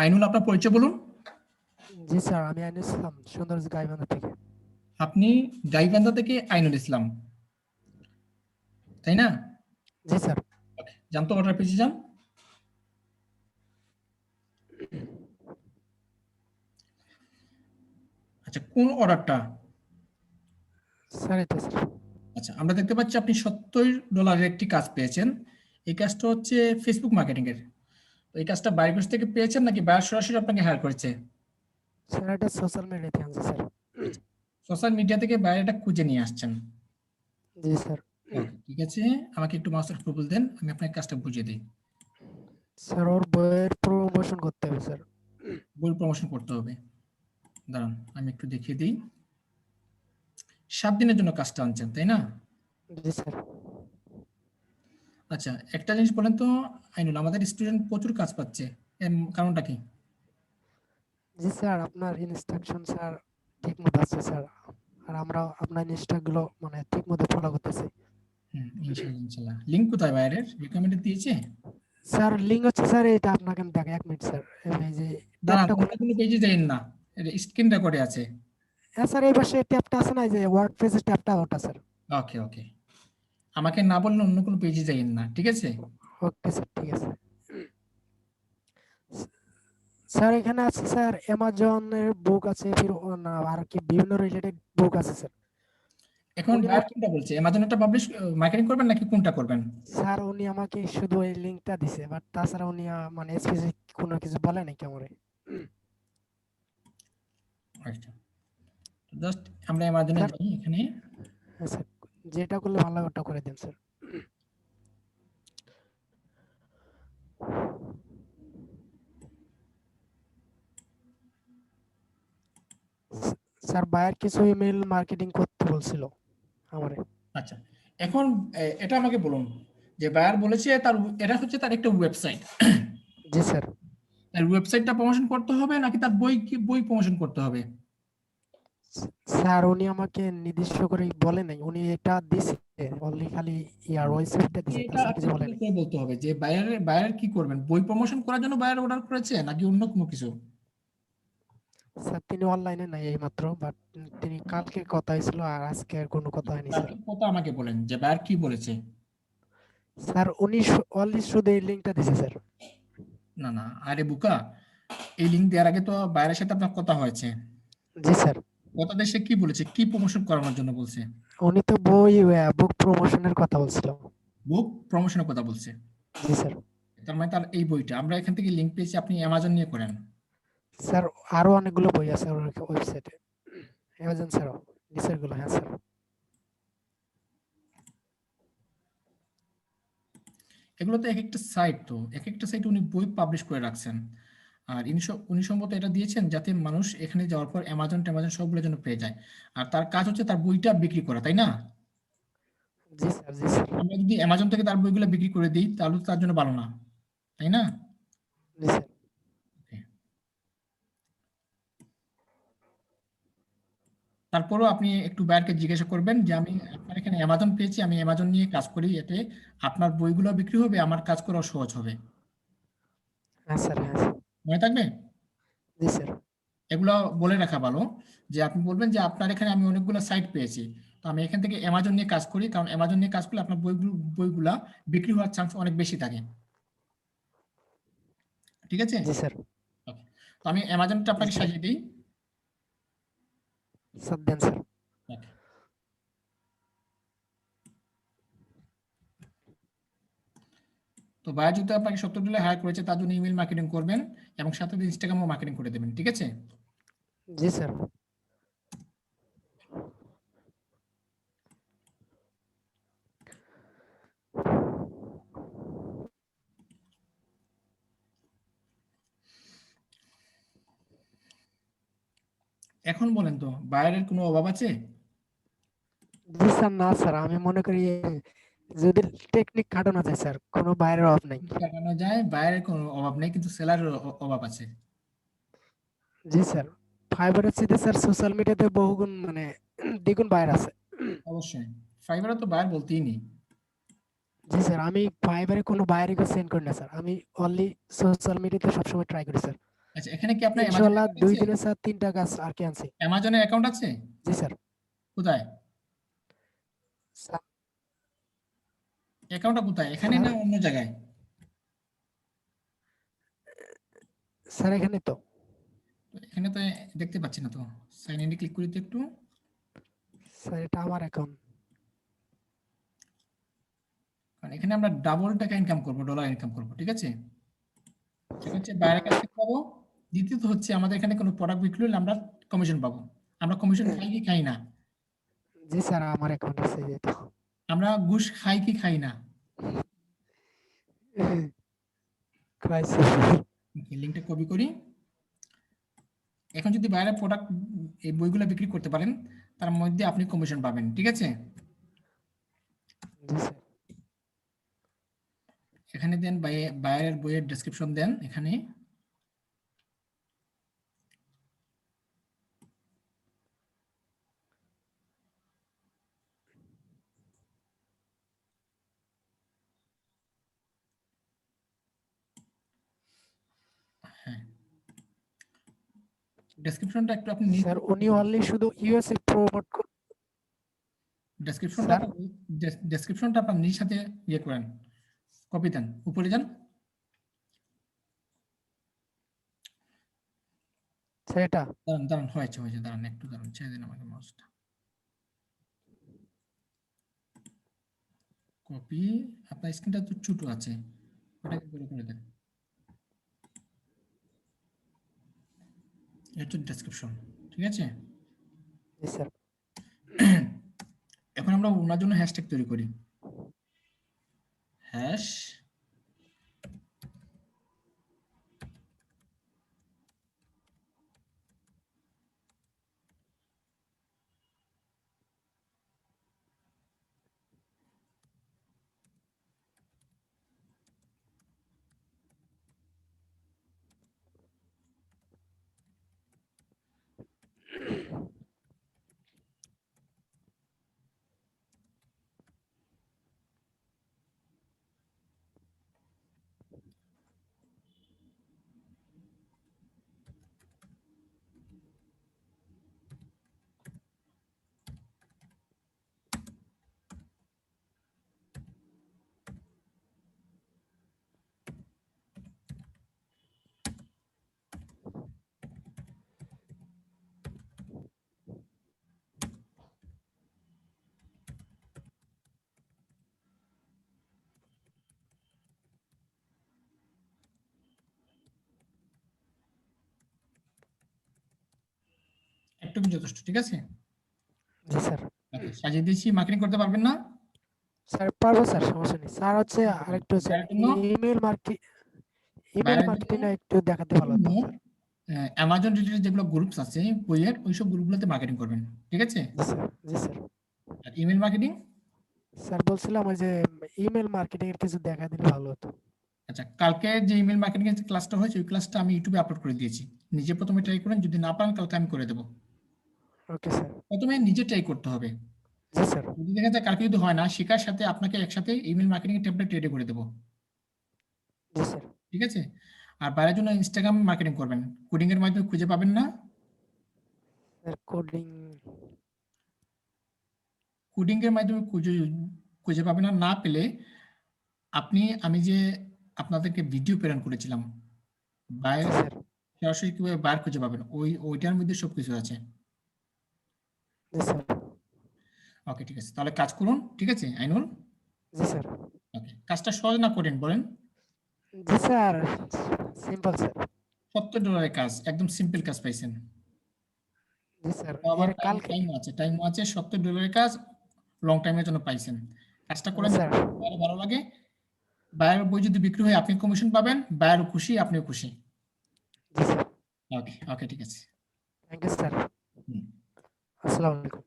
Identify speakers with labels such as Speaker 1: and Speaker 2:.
Speaker 1: আইনুল আপনার পরিচয় বলুন।
Speaker 2: জি স্যার আমি আইনুল ইসলাম সৌন্দর্য গাইবান্ধা থেকে।
Speaker 1: আপনি গাইবান্ধা থেকে আইনুল ইসলাম। তাই না?
Speaker 2: জি স্যার।
Speaker 1: ওকে যান তো অর্ডার পেজে যান। আচ্ছা কোন অর্ডারটা?
Speaker 2: স্যার এটা স্যার।
Speaker 1: আচ্ছা আমরা দেখতে পাচ্ছি আপনি সত্তর ডলারের একটি কাজ পেয়েছেন। এই কাজটা হচ্ছে ফেসবুক মার্কেটিং এর। এই কাজটা বাইরের কাছ থেকে পেয়েছেন নাকি বাইরে সরাসরি আপনাকে হায়ার করেছে?
Speaker 2: স্যার এটা সোশ্যাল মিডিয়াতে আনছে স্যার।
Speaker 1: সোশ্যাল মিডিয়া থেকে বাইরেটা খুঁজে নিয়ে আসছেন।
Speaker 2: জি স্যার।
Speaker 1: ঠিক আছে। আমাকে একটু মাউসের প্রপোজ দেন আমি আপনাকে কাজটা বুঝিয়ে দিই।
Speaker 2: স্যার ওর বইয়ের প্রমোশন করতে হবে স্যার।
Speaker 1: বই প্রমোশন করতে হবে। দাঁড়ান আমি একটু দেখিয়ে দিই। সাত দিনের জন্য কাজটা আনছেন তাই না?
Speaker 2: জি স্যার।
Speaker 1: আচ্ছা একটা জিনিস বলেন তো আইনুল আমাদের স্টুডেন্ট প্রচুর কাজ পাচ্ছে এর কারণটা কি?
Speaker 2: জি স্যার আপনার ইনস্ট্রাকশন স্যার ঠিক মতো আছে স্যার আর আমরা আপনার ইনস্ট্রাকগুলো মানে ঠিক মতো ফলো করতেছি।
Speaker 1: হুম ইনশাল্লাহ ইনশাল্লাহ লিঙ্ক কোথায় বাইরের? রিকমেন্ডেড দিয়েছে?
Speaker 2: স্যার লিঙ্ক হচ্ছে স্যার এটা আপনাকে আমি দেখাই এক মিনিট স্যার। এই যে
Speaker 1: দাঁড়ান কোনো পেজে যাইন না স্ক্রিন রেকর্ডে আছে।
Speaker 2: হ্যাঁ স্যার এই পাশে ট্যাবটা আছে না এই যে ওয়ার্ড পেজের ট্যাবটা ওটা স্যার।
Speaker 1: ওকে ওকে আমাকে না বললে অন্য কোনো পেজে যাইন না ঠিক আছে?
Speaker 2: ওকে স্যার ঠিক আছে। স্যার এখানে আছে স্যার অ্যামাজনের বুক আছে ফির আর কি বিভিন্ন রিলেটেড বুক আছে স্যার
Speaker 1: এখন কোনটা বলছে? অ্যামাজনেরটা পাবলিশ মার্কেটিং করবেন নাকি কোনটা করবেন?
Speaker 2: স্যার উনি আমাকে শুধু এই লিংকটা দিছে বাট তাছাড়া উনি মানে স্পেসিফিক কোনো কিছু বলে নাকি আমারে?
Speaker 1: আচ্ছা। জাস্ট আমরা অ্যামাজনে যাই এখানে।
Speaker 2: স্যার যেটা করলে ভালো হবে ওটা করে দেন স্যার স্যার বায়ার কিছু ইমেল মার্কেটিং করতে বলছিল আমারে।
Speaker 1: আচ্ছা এখন এটা আমাকে বলুন যে বায়ার বলেছে তার এটা হচ্ছে তার একটা ওয়েবসাইট
Speaker 2: জি স্যার
Speaker 1: তার ওয়েবসাইটটা প্রমোশন করতে হবে নাকি তার বই বই প্রমোশন করতে হবে?
Speaker 2: স্যার উনি আমাকে নির্দিষ্ট করে বলে নাই। উনি এটা দিছে অনলি খালি ইয়ার ওয়েবসাইটটা দিছে
Speaker 1: এটা
Speaker 2: কিছু বলে নাই।
Speaker 1: বলতে হবে যে বায়ার বায়ার কি করবেন? বই প্রমোশন করার জন্য বায়ার অর্ডার করেছে নাকি অন্য কোনো কিছু?
Speaker 2: স্যার তিনি অনলাইনে নাই এই মাত্র বাট তিনি কালকে কথা হয়েছিল আর আজকে আর কোনো কথা হয়নি স্যার।
Speaker 1: কথা আমাকে বলেন যে বায়ার কি বলেছে।
Speaker 2: স্যার উনি অনলি শুধু এই লিঙ্কটা দিছে স্যার।
Speaker 1: না না আরে বুকা এই লিঙ্ক দেওয়ার আগে তো বায়ারের সাথে আপনার কথা হয়েছে।
Speaker 2: জি স্যার।
Speaker 1: কথা দেশে কি বলেছে? কি প্রমোশন করানোর জন্য বলছে?
Speaker 2: উনি তো বই বুক প্রমোশনের কথা বলছিল।
Speaker 1: বুক প্রমোশনের কথা বলছে?
Speaker 2: জি স্যার।
Speaker 1: তার মানে তার এই বইটা। আমরা এখান থেকে লিঙ্ক পেয়েছি আপনি অ্যামাজন নিয়ে করেন।
Speaker 2: স্যার আরও অনেকগুলো বই আছে ওর ওয়েবসাইটে অ্যামাজন স্যারও নিচেরগুলো হ্যাঁ স্যার।
Speaker 1: এগুলো তো এক একটা সাইট তো এক একটা সাইট উনি বই পাবলিশ করে রাখছেন। আর উনি সম্ভবত এটা দিয়েছেন যাতে মানুষ এখানে যাওয়ার পর অ্যামাজন ট্যামাজন সবগুলো যেন পেয়ে যায়। আর তার কাজ হচ্ছে তার বইটা বিক্রি করা তাই না? আমরা যদি অ্যামাজন থেকে তার বইগুলো বিক্রি করে দিই তাহলে তার জন্য ভালো না তাই না? তারপরও আপনি একটু বাইরকে জিজ্ঞাসা করবেন যে আমি আপনার এখানে অ্যামাজন পেয়েছি আমি অ্যামাজন নিয়ে কাজ করি এতে আপনার বইগুলো বিক্রি হবে আমার কাজ করাও সহজ হবে।
Speaker 2: হ্যাঁ স্যার হ্যাঁ স্যার।
Speaker 1: মনে থাকবে?
Speaker 2: জি স্যার।
Speaker 1: এগুলো বলে রাখা ভালো যে আপনি বলবেন যে আপনার এখানে আমি অনেকগুলো সাইট পেয়েছি। তো আমি এখান থেকে অ্যামাজন নিয়ে কাজ করি কারণ অ্যামাজন নিয়ে কাজ করলে আপনার বইগুলো বইগুলা বিক্রি হওয়ার চান্স অনেক বেশি থাকে। ঠিক আছে?
Speaker 2: জি স্যার।
Speaker 1: তো আমি অ্যামাজনটা আপনাকে সাজিয়ে দিই।
Speaker 2: স্যার দেন স্যার।
Speaker 1: তো বায়া যদি আপনাকে সত্তর ডলার হায়ার করেছে তার জন্য ইমেল মার্কেটিং করবেন এবং সাথে ইনস্টাগ্রামও মার্কেটিং করে দেবেন ঠিক আছে?
Speaker 2: জি স্যার।
Speaker 1: এখন বলেন তো বায়ারের কোনো অভাব আছে?
Speaker 2: জি স্যার না স্যার। আমি মনে করি যদি টেকনিক খাটানো যায় স্যার কোনো বাইরের অভাব নাই।
Speaker 1: কাটানো যায় বায়ারের কোনো অভাব নেই কিন্তু সেলারের অভাব আছে।
Speaker 2: জি স্যার ফাইবারের চেয়ে স্যার সোশ্যাল মিডিয়াতে বহুগুণ মানে দ্বিগুণ বাইরে আছে।
Speaker 1: অবশ্যই ফাইবারে তো বায়ার বলতেই নেই।
Speaker 2: জি স্যার আমি ফাইবারে কোনো বাইরে সেন্ড করি না স্যার আমি অনলি সোশ্যাল মিডিয়াতে সবসময় ট্রাই করি স্যার
Speaker 1: আচ্ছা এখানে কি আপনার
Speaker 2: ইনশাল্লাহ দুই
Speaker 1: অ্যামাজন
Speaker 2: দিনে স্যার তিনটা গাছ আর কি আনছি।
Speaker 1: অ্যামাজনের অ্যাকাউন্ট আছে?
Speaker 2: জি স্যার
Speaker 1: কোথায়
Speaker 2: স্যার
Speaker 1: অ্যাকাউন্টটা কোথায়? এখানে না অন্য জায়গায়?
Speaker 2: স্যার এখানে তো।
Speaker 1: এখানে তো দেখতে পাচ্ছি না তো। সাইন ইনে ক্লিক করি তো একটু।
Speaker 2: স্যার এটা আমার অ্যাকাউন্ট
Speaker 1: কারণ এখানে আমরা ডাবল টাকা ইনকাম করব ডলার ইনকাম করব ঠিক আছে? বাইরের কাছ থেকে পাবো। দ্বিতীয়ত হচ্ছে আমাদের এখানে কোনো প্রোডাক্ট বিক্রি হলে আমরা কমিশন পাবো। আমরা কমিশন খাই কি খাই না?
Speaker 2: জি স্যার আমার অ্যাকাউন্ট আছে এই তো
Speaker 1: আমরা ঘুষ খাই কি খাই না? লিঙ্কটা কপি করি। এখন যদি বাইরে প্রোডাক্ট এই বইগুলো বিক্রি করতে পারেন তার মধ্যে আপনি কমিশন পাবেন ঠিক আছে? এখানে দেন বাই- বাইরের বইয়ের ডেসক্রিপশন দেন এখানে। ডেসক্রিপশনটা একটু আপনি
Speaker 2: স্যার উনি অনলি শুধু ইউএসএ প্রমোট
Speaker 1: ডেসক্রিপশনটা ডেসক্রিপশনটা আপনার নিজ সাথে ইয়ে করেন। কপি দেন। উপরে যান।
Speaker 2: এটা
Speaker 1: দাঁড়ান দাঁড়ান হয়েছে হয়েছে। দাঁড়ান একটু দাঁড়ান। ছেড়ে দিন আমাকে মাউসটা কপি আপনার স্ক্রিনটা তো ছোট আছে। ওটাকে বড় করে দেন। এটা ডেসক্রিপশন ঠিক আছে?
Speaker 2: স্যার
Speaker 1: এখন আমরা ওনার জন্য হ্যাশট্যাগ তৈরি করি। হ্যাশ একটুকু যথেষ্ট ঠিক আছে?
Speaker 2: জি স্যার।
Speaker 1: সাজিয়ে দিয়েছি মার্কেটিং করতে পারবেন না?
Speaker 2: স্যার পারব স্যার সমস্যা নেই। স্যার হচ্ছে আরেকটু ইমেল মার্কেট ইমেল মার্কেটিং একটু দেখাতে ভালো হতো।
Speaker 1: অ্যামাজন রিলেটেড যেগুলো গ্রুপস আছে বইয়ের ওইসব গ্রুপগুলোতে মার্কেটিং করবেন ঠিক আছে?
Speaker 2: জি স্যার
Speaker 1: আর ইমেল মার্কেটিং
Speaker 2: স্যার বলছিলাম ওই যে ইমেল মার্কেটিং এর কিছু দেখা দিলে ভালো হতো।
Speaker 1: আচ্ছা কালকে যে ইমেল মার্কেটিং এর ক্লাসটা হয়েছে ওই ক্লাসটা আমি ইউটিউবে আপলোড করে দিয়েছি। নিজে প্রথমে ট্রাই করেন যদি না পারেন কালকে আমি করে দেবো।
Speaker 2: ওকে স্যার
Speaker 1: প্রথমে নিজে ট্রাই করতে হবে।
Speaker 2: জি স্যার
Speaker 1: যদি দেখা যায় কালকে যদি হয় না শেখার সাথে আপনাকে একসাথে ইমেল মার্কেটিং এর টেমপ্লেট রেডি করে দেবো।
Speaker 2: জি স্যার
Speaker 1: ঠিক আছে? আর বাইরের জন্য ইনস্টাগ্রাম মার্কেটিং করবেন। কোডিং এর মাধ্যমে খুঁজে পাবেন না।
Speaker 2: স্যার কোডিং
Speaker 1: কোডিং এর মাধ্যমে খুঁজে খুঁজে পাবেন না। না পেলে আপনি আমি যে আপনাদেরকে ভিডিও প্রেরণ করেছিলাম বাইরে সরাসরি কীভাবে বার খুঁজে পাবেন ওই ওইটার মধ্যে সবকিছু আছে।
Speaker 2: জি স্যার
Speaker 1: ওকে ঠিক আছে। তাহলে কাজ করুন ঠিক আছে আইনুল?
Speaker 2: জি স্যার
Speaker 1: ওকে কাজটা সহজ না করেন বলেন?
Speaker 2: জি স্যার সিম্পল স্যার
Speaker 1: সত্তর ডলারের কাজ একদম সিম্পল কাজ পাইছেন।
Speaker 2: জি স্যার
Speaker 1: আবার
Speaker 2: কালকে
Speaker 1: টাইম আছে টাইম আছে সত্তর ডলারের কাজ লং টাইমের জন্য পাইছেন। কাজটা করেন
Speaker 2: স্যার
Speaker 1: ভালো লাগে। বাইরের বই যদি বিক্রি হয় আপনি কমিশন পাবেন বাইরেও খুশি আপনিও খুশি।
Speaker 2: জি স্যার
Speaker 1: ওকে ওকে ঠিক আছে।
Speaker 2: Thank you sir
Speaker 1: hmm.
Speaker 2: আসসালামু আলাইকুম.